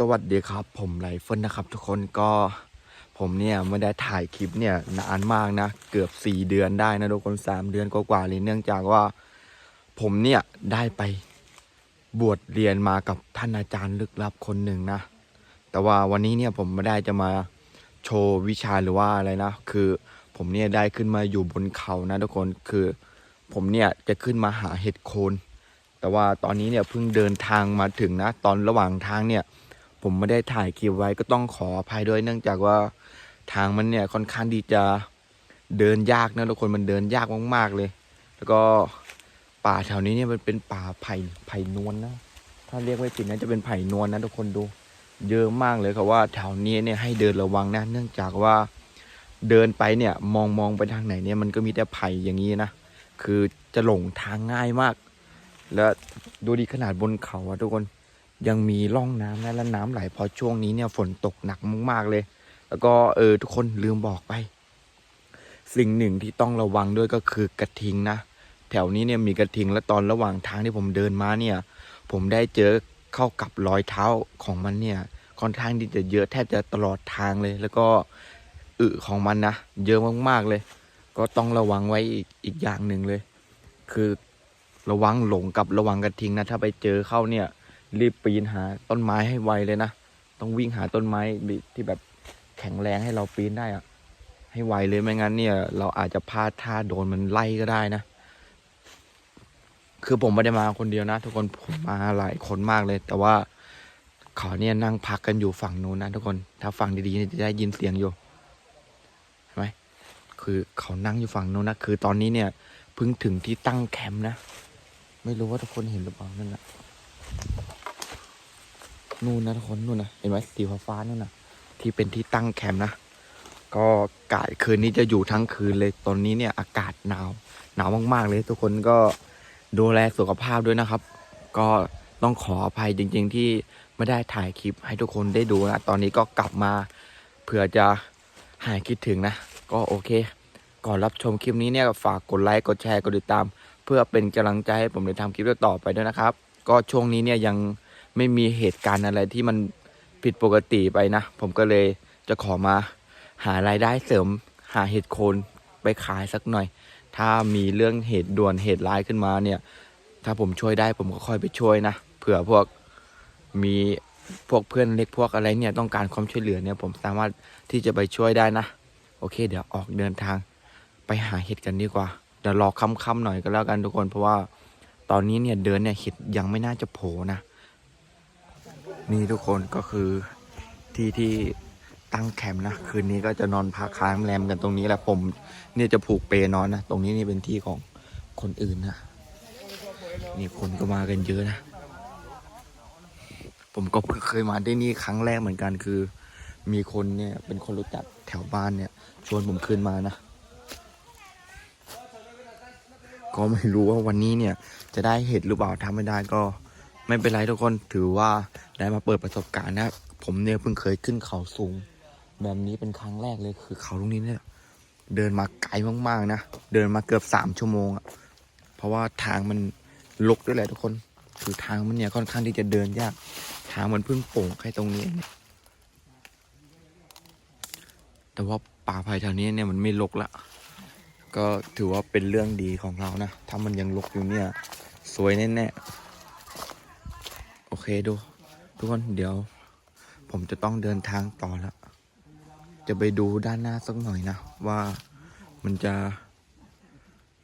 สวัสดีครับ ผมไรเฟิลนะครับ ทุกคนก็ผมเนี่ยไม่ได้ถ่ายคลิปเนี่ยนานมากนะ เกือบสี่เดือนได้นะทุกคนสามเดือนกว่าๆเลยเนื่องจากว่า ผมเนี่ยได้ไปบวชเรียนมากับท่านอาจารย์ลึกลับคนหนึ่งนะ แต่ว่าวันนี้เนี่ยผมไม่ได้จะมาโชว์วิชาหรือว่าอะไรนะ คือผมเนี่ยได้ขึ้นมาอยู่บนเขานะทุกคนคือ ผมเนี่ยจะขึ้นมาหาเห็ดโคนแต่ว่าตอนนี้เนี่ยเพิ่งเดินทางมาถึงนะ ตอนระหว่างทางเนี่ย ผมไม่ได้ถ่ายคลิปไว้ก็ต้องขออภัยด้วยเนื่องจากว่าทางมันเนี่ยค่อนข้างที่จะเดินยากนะทุกคนมันเดินยากมากๆเลย แล้วก็ป่าแถวนี้เนี่ยมันเป็นป่าไผ่ไผ่นวลนะถ้าเรียกไม่ผิดนะจะเป็นไผ่นวลนะทุกคนดู เยอะมากเลยครับว่าแถวนี้เนี่ยให้เดินระวังนะ เนื่องจากว่าเดินไปเนี่ยมองมองไปทางไหนเนี่ยมันก็มีแต่ไผ่อย่างนี้นะคือจะหลงทางง่ายมาก แล้วดูดีขนาดบนเขาอะทุกคน ยังมีร่องน้ำนะและน้ำไหลเพอช่วงนี้เนี่ยฝนตกหนักมากๆเลย แล้วก็เออทุกคนลืมบอกไป สิ่งหนึ่งที่ต้องระวังด้วยก็คือกระทิงนะแถวนี้เนี่ยมีกระทิงและตอนระหว่างทางที่ผมเดินมาเนี่ย ผมได้เจอเข้ากับรอยเท้าของมันเนี่ยค่อนข้างที่จะเยอะแทบจะตลอดทางเลย แล้วก็อึของมันนะเยอะมากๆเลย ก็ต้องระวังไว้อีกอีกอย่างหนึ่งเลย คือระวังหลงกับระวังกระทิงนะถ้าไปเจอเข้าเนี่ย รีบปีนหาต้นไม้ให้ไวเลยนะ ต้องวิ่งหาต้นไม้ที่แบบแข็งแรงให้เราปีนได้อะให้ไวเลยไม่งั้นเนี่ย เราอาจจะพลาดท่าโดนมันไล่ก็ได้นะ คือผมไม่ได้มาคนเดียวนะ ทุกคนผมมาหลายคนมากเลย แต่ว่าเขาเนี่ยนั่งพักกันอยู่ฝั่งนู้นนะทุกคน ถ้าฟังดีๆเนี่ยจะได้ยินเสียงอยู่เห็นไหมคือเขานั่งอยู่ฝั่งนู้นนะคือตอนนี้เนี่ยเพิ่งถึงที่ตั้งแคมป์นะ ไม่รู้ว่าทุกคนเห็นหรือเปล่านั่นนะ นู่นนะทุกคนนู่นนะเห็นไหมสีฟ้าๆนู่นนะที่เป็นที่ตั้งแคมป์นะ ก็กะคืนนี้จะอยู่ทั้งคืนเลยตอนนี้เนี่ยอากาศหนาวหนาวมากๆเลย ทุกคนก็ดูแลสุขภาพด้วยนะครับ ก็ต้องขออภัยจริง ๆ ที่ไม่ได้ถ่ายคลิปให้ทุกคนได้ดูนะตอนนี้ก็กลับมาเผื่อจะหายคิดถึงนะ ก็โอเค ก่อนรับชมคลิปนี้เนี่ยฝากกดไลค์กดแชร์กดติดตาม เพื่อเป็นกำลังใจให้ผมได้ทำคลิปต่อไปด้วยนะครับ ก็ช่วงนี้เนี่ยยัง ไม่มีเหตุการณ์อะไรที่มันผิดปกติไปนะ ผมก็เลยจะขอมาหารายได้เสริม หาเห็ดโคนไปขายสักหน่อย ถ้ามีเรื่องเหตุด่วนเหตุร้ายขึ้นมาเนี่ย ถ้าผมช่วยได้ผมก็ค่อยไปช่วยนะ เผื่อพวกมีพวกเพื่อนเล็กพวกอะไรเนี่ยต้องการความช่วยเหลือเนี่ยผมสามารถที่จะไปช่วยได้นะ โอเค เดี๋ยวออกเดินทางไปหาเห็ดกันดีกว่า เดี๋ยวรอค่ำๆหน่อยก็แล้วกันทุกคน เพราะว่าตอนนี้เนี่ยเดินเนี่ยเห็ดยังไม่น่าจะโผล่นะ นี่ทุกคนก็คือที่ที่ตั้งแคมป์นะ คืนนี้ก็จะนอนพักค้างแรมกันตรงนี้แหละผมเนี่ยจะผูกเปนอนนะ ตรงนี้นี่เป็นที่ของคนอื่นนะนี่คนก็มากันเยอะนะ ผมก็เพิ่งเคยมาที่นี่ครั้งแรกเหมือนกันคือ มีคนเนี่ยเป็นคนรู้จักแถวบ้านเนี่ย ชวนผมขึ้นมานะ ก็ไม่รู้ว่าวันนี้เนี่ยจะได้เห็ดหรือเปล่าทำไม่ได้ก็ ไม่เป็นไรทุกคนถือว่าได้มาเปิดประสบการณ์นะผมเนี่ยเพิ่งเคยขึ้นเขาสูง แบบนี้เป็นครั้งแรกเลยคือเขาตรงนี้เนี่ย เดินมาไกลมากๆนะเดินมาเกือบสามชั่วโมงอะเพราะว่าทางมันลกด้วยแหละทุกคน คือทางมันเนี่ยค่อนข้างที่จะเดินยาก ทางมันเพิ่งโป่งแค่ตรงนี้ แต่ว่าป่าไผ่แถวนี้เนี่ยมันไม่ลกละก็ถือว่าเป็นเรื่องดีของเรานะถ้ามันยังลกอยู่เนี่ย สวยแน่ๆโอ เคดู ทุกคนเดี๋ยว ผมจะต้องเดินทางต่อแล้ว จะไปดูด้านหน้าสักหน่อยนะ ว่ามันจะ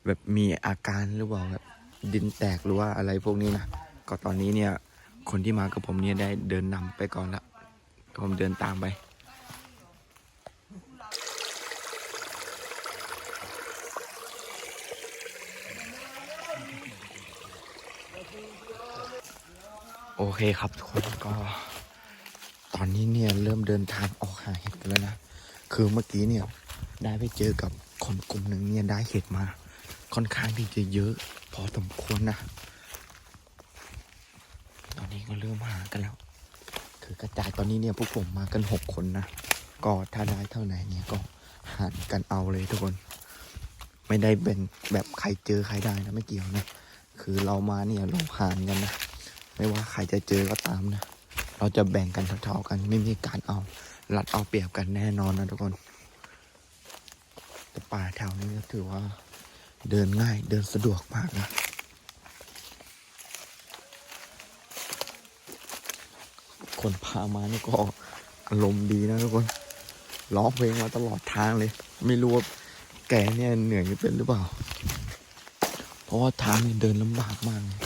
แบบมีอาการหรือเปล่าแบบดินแตกหรือว่าอะไรพวกนี้นะก็ตอนนี้เนี่ย คนที่มากับผมเนี่ยได้เดินนำไปก่อนละผมเดินตามไป โอเคครับทุกคนก็ ตอนนี้เนี่ยเริ่มเดินทางออกหาเห็ดกันแล้วนะ คือเมื่อกี้เนี่ยได้ไปเจอกับคนกลุ่มหนึ่งเนี่ยได้เห็ดมา ค่อนข้างที่จะเยอะ พอสมควรนะ ตอนนี้ก็เริ่มหากันแล้ว คือกระจายตอนนี้เนี่ยพวกผมมากันหกคนนะ ก็ถ้าได้เท่าไหร่เนี่ยก็หารกันเอาเลยทุกคน ไม่ได้เป็นแบบใครเจอใครได้นะไม่เกี่ยวนะ คือเรามาเนี่ยเราหารกันนะ ไม่ว่าใครจะเจอก็ตามนะ เราจะแบ่งกันเท่าๆกัน ไม่มีการเอารัดเอาเปรียบกันแน่นอนนะทุกคนแต่ป่าแถวนี้ก็ถือว่า เดินง่ายเดินสะดวกมากนะคนพามานี่ก็อารมณ์ดีนะทุกคนร้องเพลงมาตลอดทางเลย ไม่รู้ว่าแกเนี่ยเหนื่อยเป็นหรือเปล่า เพราะว่าทางนี่เดินลำบากมากเลย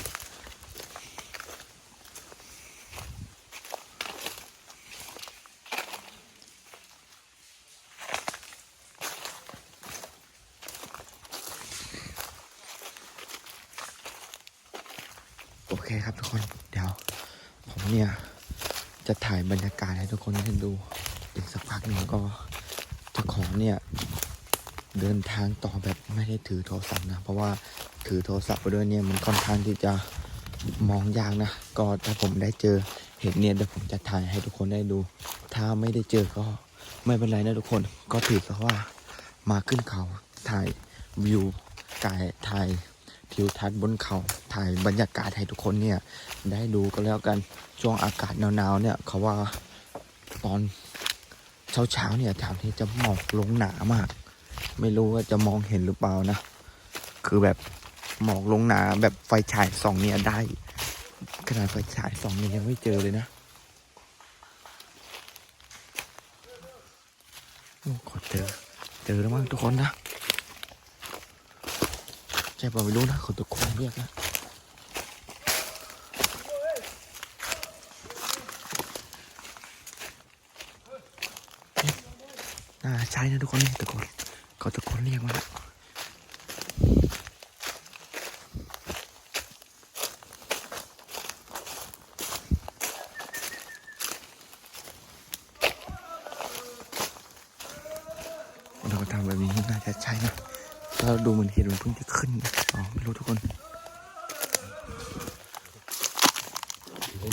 โอเคครับทุกคน เดี๋ยว ผม เนี่ย จะถ่ายบรรยากาศให้ทุกคนได้ดู อีกสักพักหนึ่งก็เจ้าของเนี่ยเดินทางต่อแบบไม่ได้ถือโทรศัพท์นะ เพราะว่าถือโทรศัพท์ไปด้วยเนี่ยมันค่อนข้างที่จะมองยากนะ ก็ถ้าผมได้เจอเห็นเนี่ยเดี๋ยวผมจะถ่ายให้ทุกคนได้ดู ถ้าไม่ได้เจอก็ไม่เป็นไรนะทุกคน ก็ถือซะว่ามาขึ้นเขาถ่ายวิวกายถ่าย ทิวทัศน์บนเขาถ่ายบรรยากาศให้ทุกคนเนี่ย ได้ดูก็แล้วกันช่วงอากาศหนาวๆเนี่ยเขาว่าตอนเช้าๆเนี่ยแถวนี้จะหมอกลงหนามาก ไม่รู้ว่าจะมองเห็นหรือเปล่านะ คือแบบหมอกลงหนาแบบไฟฉายส่องเนี่ยได้ ขนาดไฟฉายส่องเนี่ยยังไม่เจอเลยนะโอ้ขอเจอ เจอแล้วมั้งทุกคนนะ ช่ป่าไม่รู้นะเขาตะโกนเรียกนะน่าใช่นะทุกคนนี่ตะโกนเขาตะโกนเรียกมาแล้วเราก็ทำแบบนี้น่าจะใช่นะถ้า ดูเหมือนเห็นมันเพิ่งจะขึ้นอ๋อไม่รู้ทุกคน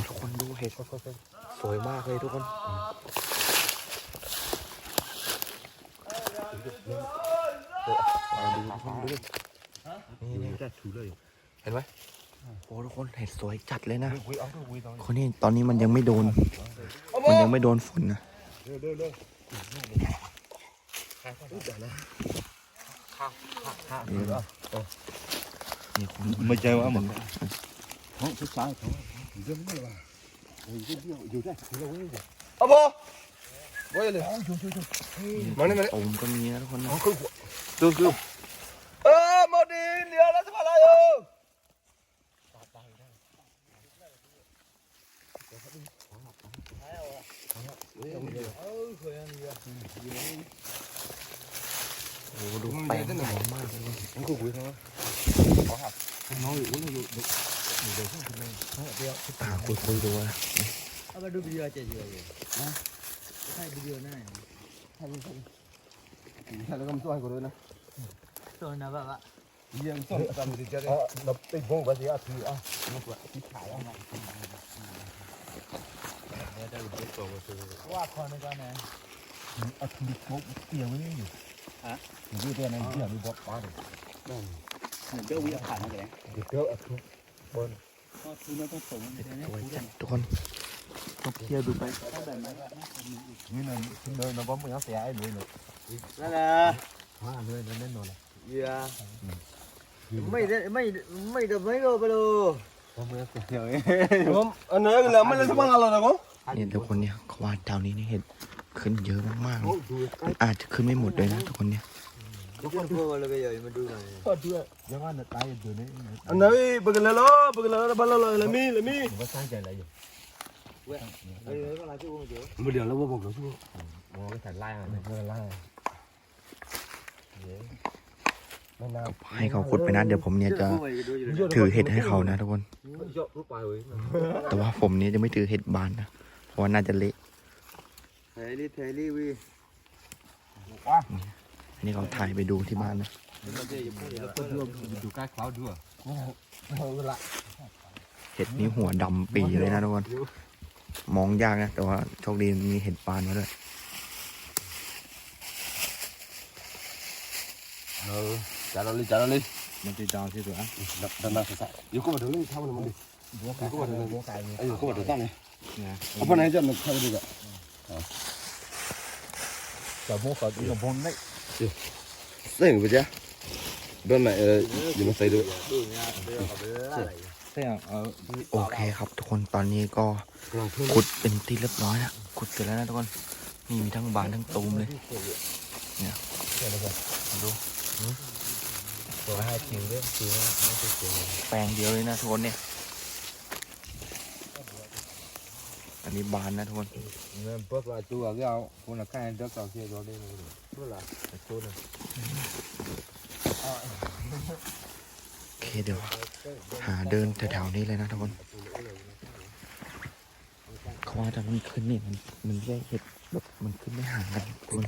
ทุกคนดูเห็ดสวยมากเลยทุกคนเอาดูทุกคนดูดินี่นี่จะถูเลยเห็นไหมโอ้ทุกคนเห็ดสวยจัดเลยนะวิเอาวิตอนคนนี้ตอนนี้มันยังไม่โดน มันยังไม่โดนฝนนะ เร็วเร็วเร็วนี่นะนี่คนไม่ใจว่ามันท้องสุดท้ายท้องเรื่องไม่ว่าโอ้ยเดี๋ยวอยู่ได้ถูเลยเว้ย เอาบ่ไว้เลย เอาอยู่อยู่อยู่ มานี่มานี่ โอมก็มีนะทุกคนนะ เอาคือ ดูดูเออหมดดีเดี๋ยวแล้วจะมาอะไรเออ โอ้ดูแปลงหอมมากเลย มันคือคุยเขา ต ดูดูนะเอาไปดูวิดีโอเจเยอะเลยนะใช่วิดีโอหน้าใช่ใช่ใช่แล้วก็มันช่วยกูด้วยนะตัวนะบ้าบ้ายังส่งทำมดิจิทัลยเราไปบงไปสิอะคืออะมันก็ที่ขายอะเนี่ยได้รู้ตัวว่าคือว่าคนนี้ก็เนี่ยอะคือเขาเกี่ยวไม่อยู่ฮะอยู่ที่ไหนเกี่ยวมีบอสป้าเลยเงเจ้าวิ่งผ่านมาเลยเดี๋ยวอะคือบน สวยจัดทุกคนต้องเที่ยวดูไปนี่นั่นเดินมาบ่มึงเอาเสียไอ้หนุ่ยเลยนั่นแหละมาเลยนั่นแน่นอนเลยเยอะไม่ได้ไม่ไม่ได้ไม่ก็ไปเลยบ่มึงเอาเสียเอ้ผมอันนั้นก็แล้วไม่ได้สมัครอะไรนะกูนี่ทุกคนเนี่ยเขาว่าดาวนี้เนี่ยเห็ดขึ้นเยอะมากๆเลโอ้ยดูใกล้มันอาจจะขึ้นไม่หมดเลยนะทุกคนเนี่ย เอาด้วยเดูหน่อยก็ด้วยยังว่ายดูนี่อันนั้นไปกันแล้วไปกันแล้วบ้านเราเลยมีเลยมีผมก็สร้ใจอะไรอยู่เลาชื่อกูเจอมื่อเดียวแล้วว่าผมก็สู้มองไปถ่ายไล่อะไม่ไล่ไม่ให้เขาขุดไปนะเดี๋ยวผมเนี่ยจะถือเห็ดให้เขานะทุกคนยกรูปไปเว้ยแต่ว่าผมเนี่ยจะไม่ถือเห็ดบานนะ เพราะว่าน่าจะเละเทลี่เทลี่วีอั นนี้เขาถ่ายไปดูที่บ้านนะก็ดูดูใกล้เขาด้วยเอาละเห็ดนี้หัวดำปีเลยนะทุกคนมองยากนะ แต่ว่าโชคดีมีเห็ดบานมาด้วยเออจ่าเราเลยจ่าเราเลยมันจะดาวที่ตัวดันดันสักอยู่ก็มาดูนี่ทำมันมันดิอยู่ก็มาดูไอ้อยู่ก็มาดูตั้งเลย Apa nak ajar nak kau juga? Kamu kau ini bon đấy. Saya nggak baca. Don nak jangan saya dulu. Thế à? Ờ, โอเคครับทุกคนตอนนี้ก็ขุดเป็นที่เรียบร้อยแล้วขุดเสร็จแล้วนะทุกคนนี่มีทั้งบานทั้งตูมเลยดู Rồi hai chiều đấy, chiều nó nó sẽ chiều. แปลงเดียวเลยนะทุกคนเนี่ย อั นนี้บานนะทุกคน Nên bớt là chú ở cái ao, con là cái đất ở kia đó đây này. Bớt là là chú này. โอเคเดี๋ยวหาเดินแถวๆนี้เลยนะทุกคนเขาว่าถ้ามันขึ้นนี่มันมันไม่ใช่เห็ดแบบมันขึ้นไม่ห่างกันทุกคน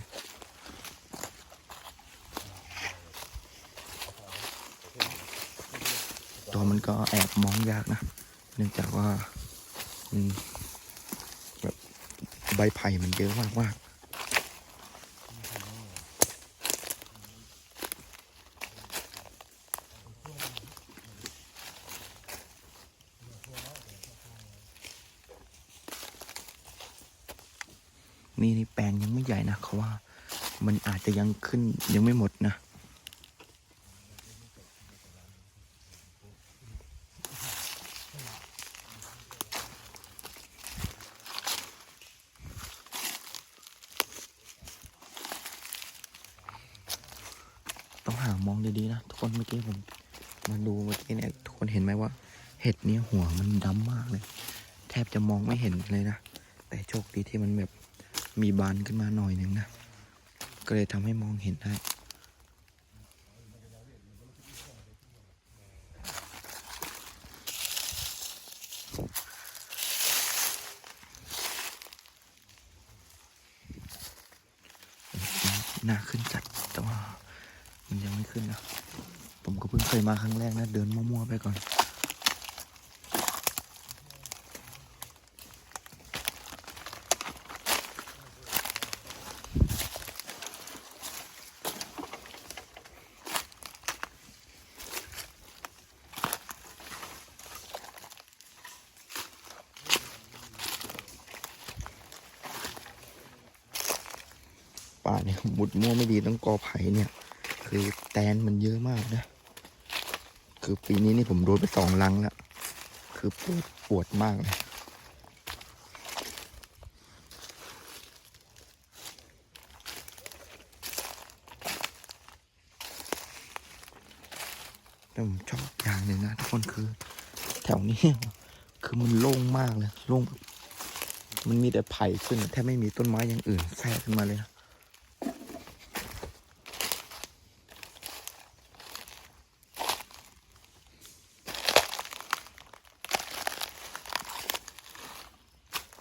ตัวมันก็แอบมองยากนะ เนื่องจากว่ามันแบบ ใบไผ่มันเยอะมากมากนี่นี่แปลงยังไม่ใหญ่นะเขาว่า มันอาจจะยังขึ้นยังไม่หมดนะ ต้องหามองดีๆนะ ทุกคนเมื่อกี้ผมมาดูเมื่อกี้เนี่ยทุกคนเห็นไหมว่า เห็ดเนี้หัวมันดำมากเลย แทบจะมองไม่เห็นเลยนะ แต่โชคดีที่มันแบบมีบานขึ้นมาหน่อยหนึ่งนะ ก็เลยทำให้ม องเห็นได้น่าขึ้นจัดแต่ว่ามันยังไม่ขึ้นนะ ผมก็เพิ่งเคยมาครั้งแรกนะ เดินมั่วๆไปก่อน มั่วไม่ดีต้องกอไผ่เนี่ย คือแตนมันเยอะมากนะ คือปีนี้นี่ผมโดนไปสองลังแล้ว คือปวดปวดมากเลยแต่ผมชอบอย่างหนึ่งนะทุกคนคือแถวนี้ คือมันโล่งมากเลยโล่งมันมีแต่ไผ่ขึ้นแทบไม่มีต้นไม้อย่างอื่นแทรกขึ้นมาเลยนะ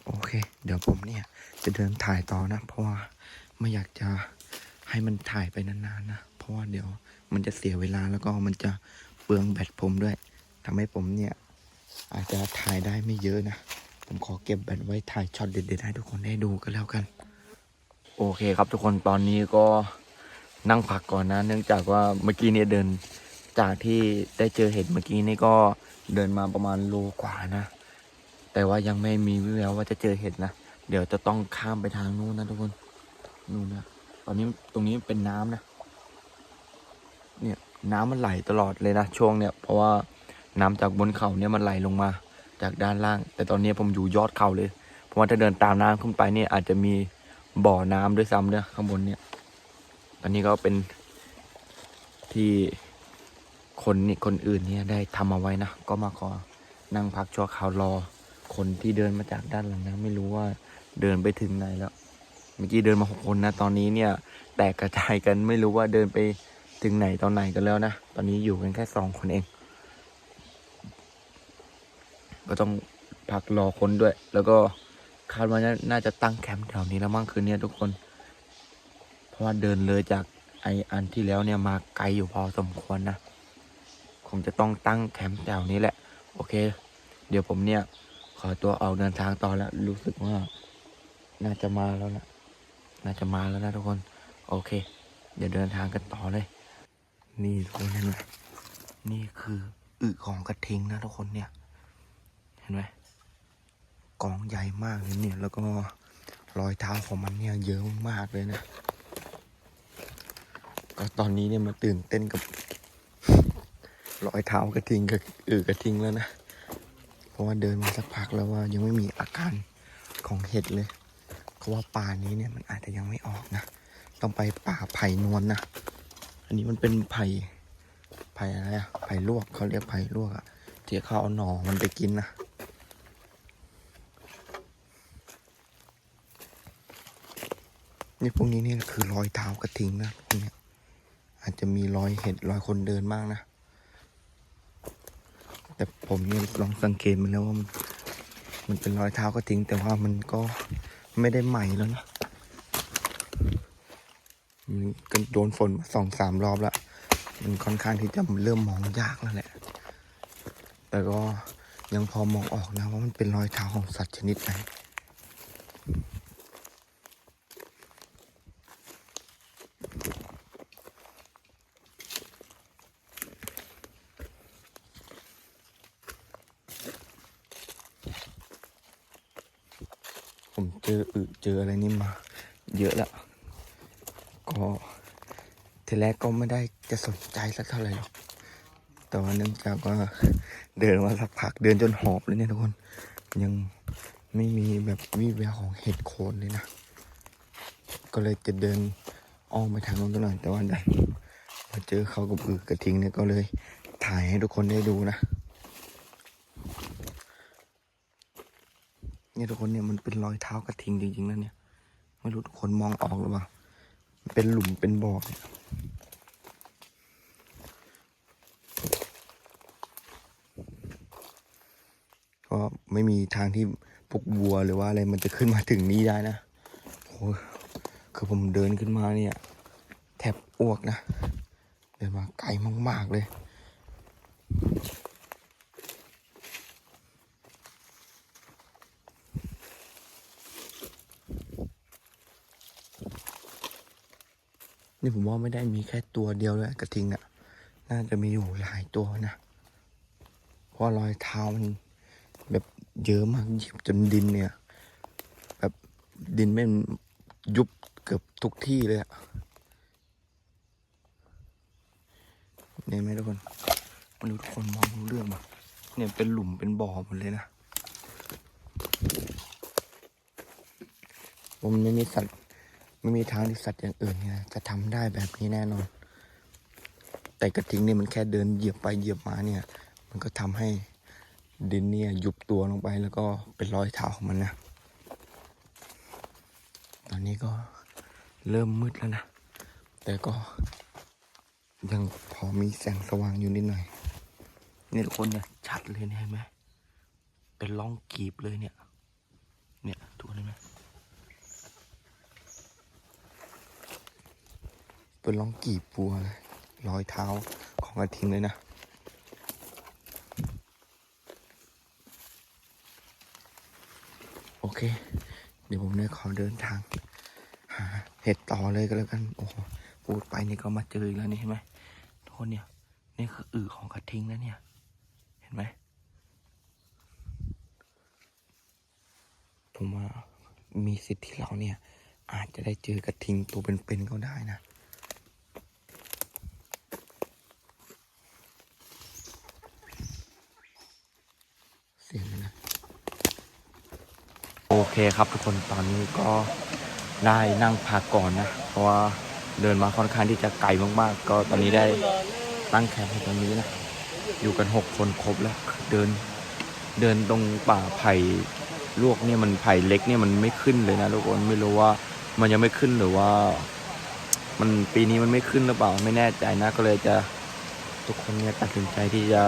โอเค เดี๋ยวผม เดินถ่ายต่อนะ เพราะว่าไม่อยากจะให้มันถ่ายไปนานๆนะ เพราะว่าเดี๋ยวมันจะเสียเวลาแล้วก็มันจะเปลืองแบตผมด้วยทำให้ผมเนี่ย อาจจะถ่ายได้ไม่เยอะนะ ผมขอเก็บแบตไว้ถ่ายช็อตเด็ดๆให้ทุกคนได้ดูกันแล้วกัน โอเคครับทุกคนตอนนี้ก็นั่งพักก่อนนะ เนื่องจากว่าเมื่อกี้เนี่ยเดินจากที่ได้เจอเห็ดเมื่อกี้นี่ก็เดินมาประมาณโลกว่านะ แต่ว่ายังไม่มีวิแววว่าจะเจอเห็ดนะ เดี๋ยวจะต้องข้ามไปทางนู้นนะทุกคน นู่นนะ ตอนนี้ตรงนี้เป็นน้ำนะ เนี่ยน้ำมันไหลตลอดเลยนะช่วงเนี่ย เพราะว่าน้ำจากบนเขาเนี่ยมันไหลลงมา จากด้านล่าง แต่ตอนนี้ผมอยู่ยอดเขาเลย เพราะว่าถ้าเดินตามน้ำขึ้นไปเนี่ยอาจจะมีบ่อน้ำด้วยซ้ำเนี่ยข้างบนเนี่ย ตอนนี้ก็เป็นที่คนนี่คนอื่นเนี่ยได้ทำเอาไว้นะ ก็มาขอนั่งพักชั่วคราวรอ คนที่เดินมาจากด้านหลังนะ ไม่รู้ว่า เดินไปถึงไหนแล้ว เมื่อกี้เดินมาหกคนนะ ตอนนี้เนี่ย แตกกระจายกันไม่รู้ว่าเดินไปถึงไหนตอนไหนกันแล้วนะ ตอนนี้อยู่กันแค่สองคนเอง ก็ต้องพักรอคนด้วย แล้วก็คาดว่าน่าจะตั้งแคมป์แถวนี้แล้วมั้งคืนนี้ทุกคน เพราะว่าเดินเลยจากไออันที่แล้วเนี่ยมาไกลอยู่พอสมควรนะ คงจะต้องตั้งแคมป์แถวนี้แหละ โอเค เดี๋ยวผมเนี่ย ขอตัวออกเดินทางต่อแล้วรู้สึกว่า น่าจะมาแล้วนะ น่าจะมาแล้วนะทุกคน โอเค เดี๋ยวเดินทางกันต่อเลย นี่ทุกคนเห็นไหมนี่คืออึของกระทิงนะทุกคนเนี่ย เห็นไหมกองใหญ่มากเลยเนี่ย แล้วก็รอยเท้าของมันเนี่ยเยอะมากเลยนะ ก็ตอนนี้เนี่ยมาตื่นเต้นกับรอยเท้ากระทิงกับอือกระทิงแล้วนะ เพราะว่าเดินมาสักพักแล้วว่ายังไม่มีอาการของเห็ดเลย เพราะว่าป่านี้เนี่ยมันอาจจะยังไม่ออกนะ ต้องไปป่าไผ่นวลนะ อันนี้มันเป็นไผ่ไผ่อะไรอะไผ่ลวกเขาเรียกไผ่ลวกอะที่เขาเอาหน่อมันไปกินนะนี่พวกนี้เนี่ยคือรอยเท้ากระทิงนะพวกนี้อาจจะมีรอยเห็ดรอยคนเดินมากนะ แต่ผมเนี่ยลองสังเกตมันแล้วว่ามันมันเป็นรอยเท้ากระทิง แต่ว่ามันก็ ไม่ได้ใหม่แล้วนะมันก็โดนฝนมาสองสามรอบแล้ว มันค่อนข้างที่จะเริ่มมองยากแล้วแหละ แต่ก็ยังพอมองออกนะว่ามันเป็นรอยเท้าของสัตว์ชนิดไหน อึเจออะไรนี่มา เยอะแล้วก็ทีแรกก็ไม่ได้จะสนใจสักเท่าไหร่หรอก แต่ว่าเนื่องจากว่าเดินมาสักพักเดินจนหอบเลยเนี่ยทุกคน ยังไม่มีแบบวิแววของเห็ดโคนเลยนะ ก็เลยจะเดินอ้อมไปทางโน้นตัวหน่อยแต่ว่าดันมาเจอเขากับอึกระทิงเนี่ยก็เลยถ่ายให้ทุกคนได้ดูนะ เนี่ยทุกคนเนี่ยมันเป็นรอยเท้ากระทิงจริงๆนะเนี่ยไม่รู้ทุกคนมองออกหรือเปล่าเป็นหลุมเป็นบ่อเนี่ยก็ไม่มีทางที่พวกวัวหรือว่าอะไรมันจะขึ้นมาถึงนี้ได้นะโอ้ยคือผมเดินขึ้นมาเนี่ย แทบอ้วกนะ เดินมาไกลมากๆเลย นี่ผมว่าไม่ได้มีแค่ตัวเดียวเลยกระทิงน่ะ น่าจะมีอยู่หลายตัวนะ เพราะรอยเท้ามันแบบเยอะมากเหยียบจนดินเนี่ย แบบดินไม่ยุบเกือบทุกที่เลยอะเนี่ยไหมทุกคนไม่รู้ทุกคนมองรู้เรื่องปะเนี่ยเป็นหลุมเป็นบ่อหมดเลยนะผมไม่มีสัตว์ ไม่มีทางที่สัตว์อย่างอื่นเนี่ยจะทำได้แบบนี้แน่นอน แต่กระทิงเนี่ยมันแค่เดินเหยียบไปเหยียบมาเนี่ย มันก็ทำให้ดินเนี่ยยุบตัวลงไปแล้วก็เป็นรอยเท้าของมันนะ ตอนนี้ก็เริ่มมืดแล้วนะ แต่ก็ยังพอมีแสงสว่างอยู่นิดหน่อยนี่ทุกคนเนี่ยชัดเลยเนี่ยเห็นไหมเป็นร่องกีบเลยเนี่ย เนี่ยทุกคนเห็นไหม เป็นร่องกีบบัวเลยรอยเท้าของกระทิงเลยนะ โอเค เดี๋ยวผมเนี่ยขอเดินทาง หาเห็ดต่อเลยก็แล้วกัน โอ้โหพูดไปนี่ก็มาเจออีกแล้วนี่เห็นไหมทุกคนเนี่ย นี่คืออึของกระทิงนะเนี่ย เห็นไหมผมว่ามีสิทธิ์ที่เราเนี่ย อาจจะได้เจอกระทิงตัวเป็นๆก็ได้นะ เสียงเลยนะ โอ เคครับทุกคนตอนนี้ก็ได้นั่งพักก่อนนะ เพราะว่าเดินมาค่อนข้างที่จะไกลมากๆ ก็ตอนนี้ได้ตั้งแคมป์ตรงนี้นะอยู่กันหกคนครบแล้วเดินเดินตรงป่าไผ่ลวกเนี่ยมันไผ่เล็กเนี่ยมันไม่ขึ้นเลยนะทุกคนไม่รู้ว่ามันยังไม่ขึ้นหรือว่า มันปีนี้มันไม่ขึ้นหรือเปล่าไม่แน่ใจนะ ก็เลยจะทุกคนเนี่ยตัดสินใจที่จะ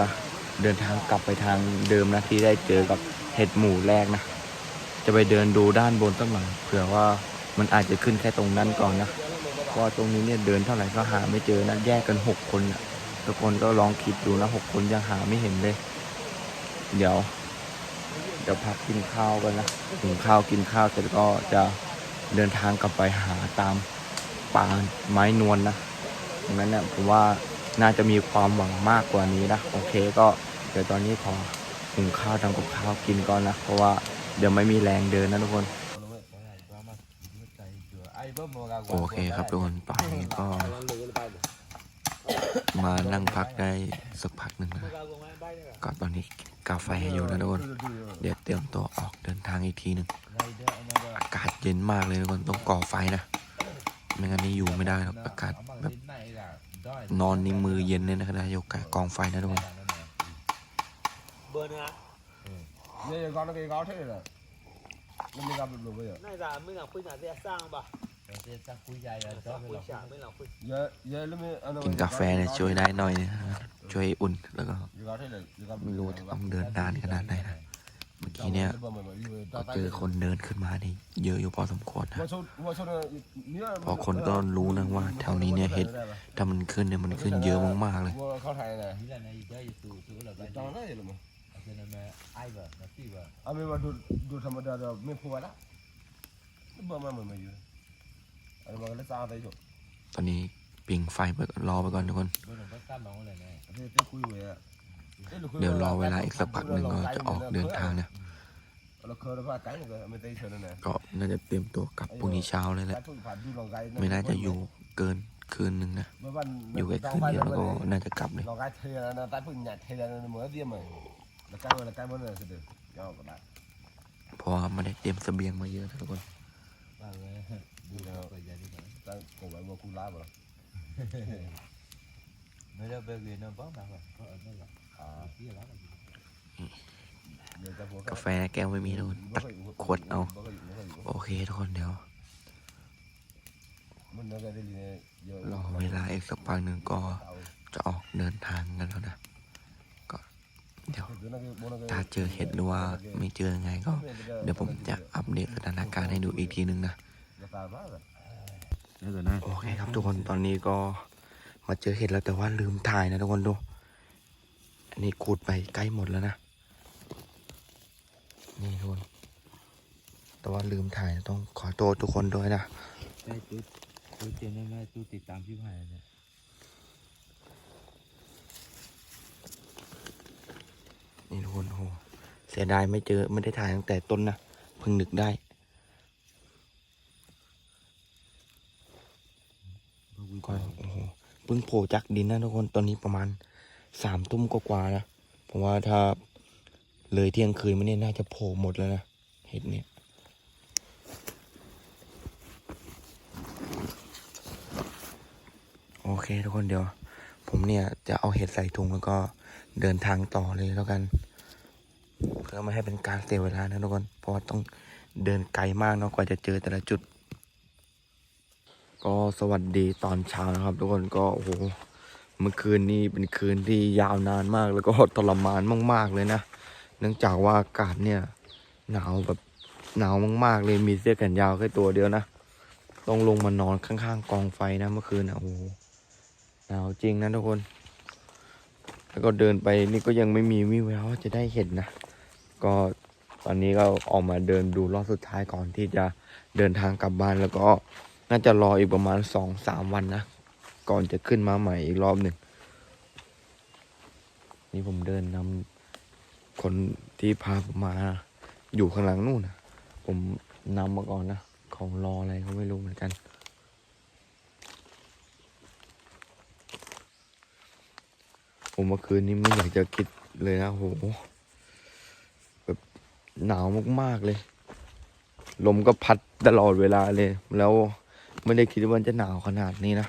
เดินทางกลับไปทางเดิมนะที่ได้เจอกับเห็ดหมู่แรกนะ จะไปเดินดูด้านบนตั้งหลังเผื่อว่ามันอาจจะขึ้นแค่ตรงนั้นก่อนนะเพราะว่าตรงนี้เนี่ยเดินเท่าไหร่ก็หาไม่เจอนะแยกกันหกคนนะทุกคนก็ลองคิดดูนะหกคนยังหาไม่เห็นเลย เดี๋ยว เดี๋ยวพักกินข้าวกันนะถึงข้าวกินข้าวเสร็จก็จะเดินทางกลับไปหาตามป่าไม้นวลนะดังนั้นเนี่ยผมว่าน่าจะมีความหวังมากกว่านี้นะโอเคก็เดี๋ยวตอนนี้ขอหุงข้าวทำกับข้าวกินก่อนนะเพราะว่า เดี๋ยวไม่มีแรงเดินนะทุกคนไอ้เบิ้มมาโอเคครับทุกคนป่านนี้ก็ มานั่งพักได้สักพักหนึ่งนะก็ตอนนี้กินกาแฟอยู่นะทุกคน เดี๋ยวเตรียมตัวออกเดินทางอีกทีหนึ่งอากาศเย็นมากเลยทุกคนต้องก่อไฟนะไม่งั้นนี่อยู่ไม่ได้หรอกอากาศแบบนอนในมือเย็นเลยนะขณะอยู่กับกองไฟนะทุกคน เบอร์นะเนี่ยก้อนก็ก้อนเท่เลยมันมีการเป็นแบบนี้น่าจะไม่หลังคุยหนาจะสร้างป่ะจะคุยใหญ่แล้วสร้างคุยฉากไม่หลังคุยเยอะเยอะแล้วมีกินกาแฟเนี่ยช่วยได้หน่อยนะช่วยอุ่นแล้วก็ก้อนเท่เลยไม่รู้จะต้องเดินนานขนาดไหนนะเมื่อกี้เนี่ยก็เจอคนเดินขึ้นมานี่เยอะอยู่พอสมควรนะเพราะคนก็รู้นะว่า แถวนี้เนี่ยเห็ดถ้ามันขึ้นเนี่ยมันขึ้นเยอะมากๆเลย เขาไทยนะนี่แหละในเยอะอยู่สูสูแล้วไปจองได้หรือมั้งเอาเป็นมาไอ้แบบมาที่แบบอาไม่ว่าดูดูธรรมดาเราไม่พูดละบ่มาเหมือนมาอยู่อันนี้มันก็เลยสร้างได้จบตอนนี้ปิงไฟไปก่อนรอไปก่อนทุกคน เบิ้มก็ตั้มมองเลยไงอันนี้ได้คุยไว้อะเดี๋ยวรอเวลาอีกสักพักหนึ่งก็จะออกเดินทางนะเราเคยได้ว่าไกด์ก็ไม่ได้เชิญนะก็น่าจะเตรียมตัวกลับพรุ่งนี้เช้าเลยแหละไม่น่าจะอยู่เกินคืนหนึ่งนะอยู่แค่คืนเดียวแล้วก็น่าจะกลับเลย เราไกด์เทนะใต้หยัดเทนะเหมือนเดียมเลยแล้วไกล้วไกด์มันเลยสุดเดียวยาวก็ได้เพราะว่าไม่ได้เตรียมเสบียงมาเยอะนะทุกคนบ้างเลยดูแล้วก็ใหญ่ดีกว่าแต่กูไว้ว่ากูลาบ่ไม่ได้ไปเรียนนะบ้างแบบก็เออไม่หรอกอ่าที่แล้วเดี๋ยวจะพวกาแฟแก้วไม่มีทุกคนตัดขวดเอา โอเคทุกคนเดี๋ยวรอเวลาอีกสักพักหนึ่งก็จะออกเดินทางกันแล้วนะ เดี๋ยวถ้าเจอเห็ดหรือว่าไม่เจอยังไงก็ เดี๋ยวผมจะอัปเดตสถานการณ์ให้ดูอีกทีหนึ่งนะโอเคครับทุกคนตอนนี้ก็มาเจอเห็ดแล้วแต่ว่าลืมถ่ายนะทุกคนดู อันนี้ขูดไปใกล้หมดแล้วนะ นี่ทุกคน แต่ว่าลืมถ่ายต้องขอโทษทุกคนด้วยนะได้ตู้ตู้เจนได้ไหมตู้ติดตามพี่พายเนี่ย นี่ทุกคนโอ้โหเสียดายไม่เจอไม่ได้ถ่ายตั้งแต่ต้นนะเพิ่งนึกได้ก็โอ้โหเพิ่งโผล่จากดินนะทุกคนตอนนี้ประมาณสามทุ่มกว่าๆนะผมว่าถ้าเลยเที่ยงคืนมาเนี่ยน่าจะโผล่หมดแล้วนะเห็ดเนี่ยโอเคทุกคนเดี๋ยว ผมเนี่ยจะเอาเห็ดใส่ถุงแล้วก็เดินทางต่อเลยแล้วกัน เพื่อไม่ให้เป็นการเสียเวลานะทุกคน เพราะว่าต้องเดินไกลมากเนาะกว่าจะเจอแต่ละจุด ก็สวัสดีตอนเช้านะครับ ทุกคนก็โอ้โหเมื่อคืนนี้เป็นคืนที่ยาวนานมาก แล้วก็ทรมานมาก ๆ เลยนะ เนื่องจากว่าอากาศเนี่ย หนาวแบบหนาวมากๆเลยมีเสื้อแขนยาวแค่ตัวเดียวนะต้องลงมานอนข้างๆ กองไฟนะเมื่อคืนนะโอ้โหหนาวจริงนะทุกคน แล้วก็เดินไปนี่ก็ยังไม่มีวิแววว่าจะได้เห็นนะ ก็ตอนนี้ก็ออกมาเดินดูรอบสุดท้ายก่อนที่จะเดินทางกลับบ้านแล้วก็น่าจะรออีกประมาณสองสามวันนะ ก่อนจะขึ้นมาใหม่อีกรอบหนึ่งนี่ผมเดินนำคนที่พาผมมาอยู่ข้างหลังนู่นนะผมนำมาก่อนนะเขารออะไรเขาไม่รู้เหมือนกัน ผมเมื่อคืนนี้ไม่อยากจะคิดเลยนะโห หนาวมากๆเลย ลมก็พัดตลอดเวลาเลย แล้วไม่ได้คิดว่าจะหนาวขนาดนี้นะ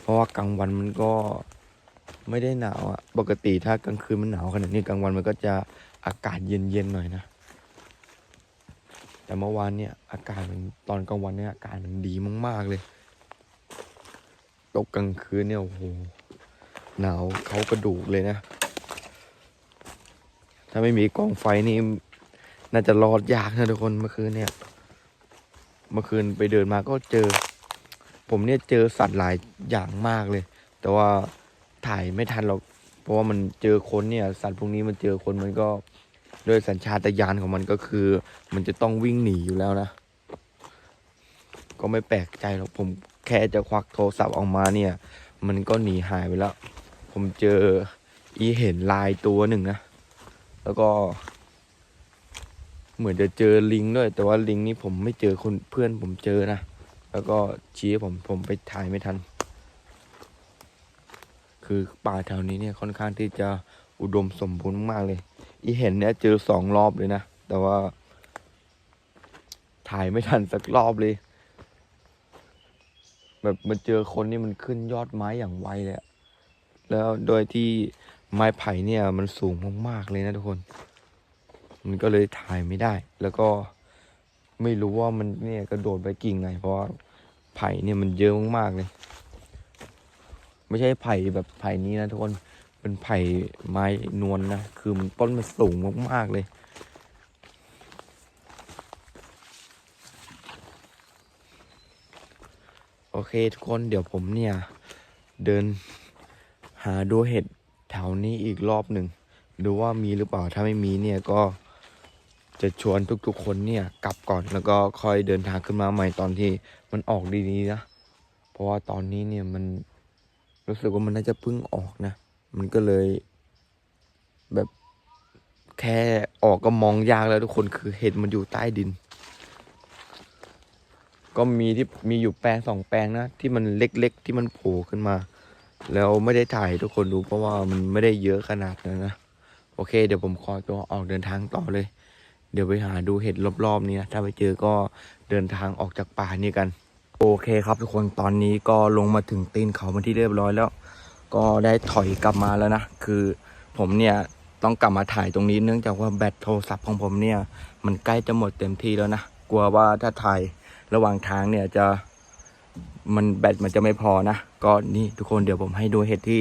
เพราะว่ากลางวันมันก็ไม่ได้หนาวอะปกติถ้ากลางคืนมันหนาวขนาดนี้กลางวันมันก็จะอากาศเย็นๆหน่อยนะ แต่เมื่อวานเนี่ยอากาศมันตอนกลางวันเนี่ยอากาศมันดีมาก ๆเลย ตกกลางคืนเนี่ยโอ้โหหนาวเขากระดูกเลยนะ ถ้าไม่มีกองไฟนี่ น่าจะรอดยากนะทุกคนเมื่อคืนเนี่ย เมื่อคืนไปเดินมาก็เจอ ผมเนี่ยเจอสัตว์หลายอย่างมากเลย แต่ว่าถ่ายไม่ทันหรอก เพราะว่ามันเจอคนเนี่ย สัตว์พวกนี้มันเจอคนมันก็โดยสัญชาตญาณของมันก็คือ มันจะต้องวิ่งหนีอยู่แล้วนะ ก็ไม่แปลกใจหรอกผมแค่จะควักโทรศัพท์ออกมาเนี่ย มันก็หนีหายไปแล้ว ผมเจออีเห็นลายตัวหนึ่งนะ แล้วก็ เหมือนจะเจอลิงด้วย แต่ว่าลิงนี่ผมไม่เจอคนเพื่อนผมเจอนะ แล้วก็ชี้ให้ผมผมไปถ่ายไม่ทัน คือป่าแถวนี้เนี่ยค่อนข้างที่จะอุดมสมบูรณ์มากเลย อีเห็นเนี่ยเจอสองรอบเลยนะ แต่ว่า ถ่ายไม่ทันสักรอบเลย แบบมันเจอคนนี่มันขึ้นยอดไม้อย่างไวเลยแล้วโดยที่ไม้ไผ่เนี่ยมันสูงมากๆเลยนะทุกคน มันก็เลยถ่ายไม่ได้ แล้วก็ไม่รู้ว่ามันเนี่ยกระโดดไปกิ่งไงเพราะไผ่เนี่ยมันเยอะมากๆเลย ไม่ใช่ไผ่แบบไผ่นี้นะทุกคนเป็นไผ่ไม้นวลนะคือมันต้นมันสูงมากๆเลยโอเคทุกคนเดี๋ยวผมเนี่ย เดินหาดูเห็ดแถวนี้อีกรอบหนึ่งดูว่ามีหรือเปล่าถ้าไม่มีเนี่ยก็ จะชวนทุกๆคนเนี่ยกลับก่อนแล้วก็ค่อยเดินทางขึ้นมาใหม่ตอนที่มันออกดีๆนะ เพราะว่าตอนนี้เนี่ยมันรู้สึกว่ามันน่าจะเพิ่งออกนะ มันก็เลย แบบแค่ออกก็มองยากแล้วทุกคนคือเห็ดมันอยู่ใต้ดิน ก็มีที่มีอยู่แปลงสองแปลงนะ ที่มันเล็กๆที่มันโผล่ขึ้นมา แล้วไม่ได้ถ่ายทุกคนดูเพราะว่ามันไม่ได้เยอะขนาดนั้นนะ โอเค เดี๋ยวผมขอตัวออกเดินทางต่อเลย เดี๋ยวไปหาดูเห็ดรอบๆนี้นะถ้าไปเจอก็เดินทางออกจากป่านี้กัน โอเคครับทุกคนตอนนี้ก็ลงมาถึงตีนเขาเป็นที่เรียบร้อยแล้ว ก็ได้ถอยกลับมาแล้วนะคือผมเนี่ยต้องกลับมาถ่ายตรงนี้เนื่องจากว่าแบตโทรศัพท์ของผมเนี่ย มันใกล้จะหมดเต็มที่แล้วนะกลัวว่าถ้าถ่ายระหว่างทางเนี่ยจะมันแบตมันจะไม่พอนะก็นี่ทุกคนเดี๋ยวผมให้ดูเห็ดที่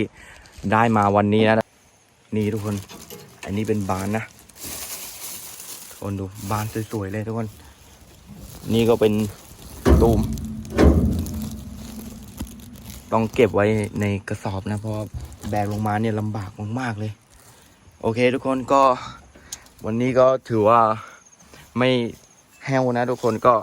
ได้มาวันนี้นะนี่ทุกคน อันนี้เป็นบานนะ คนดูบานสวยๆเลยทุกคน นี่ก็เป็นตูม ต้องเก็บไว้ในกระสอบนะ เพราะแบกลงมาเนี่ยลำบากมากๆเลย โอเคทุกคนก็วันนี้ก็ถือว่าไม่แห้วนะ ทุกคนก็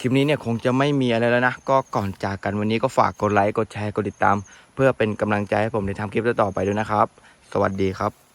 คลิปนี้เนี่ยคงจะไม่มีอะไรแล้วนะ ก็ก่อนจากกันวันนี้ก็ฝากกดไลค์ กดแชร์ กดติดตาม เพื่อเป็นกำลังใจให้ผมในทำคลิปต่อไปด้วยนะครับ สวัสดีครับ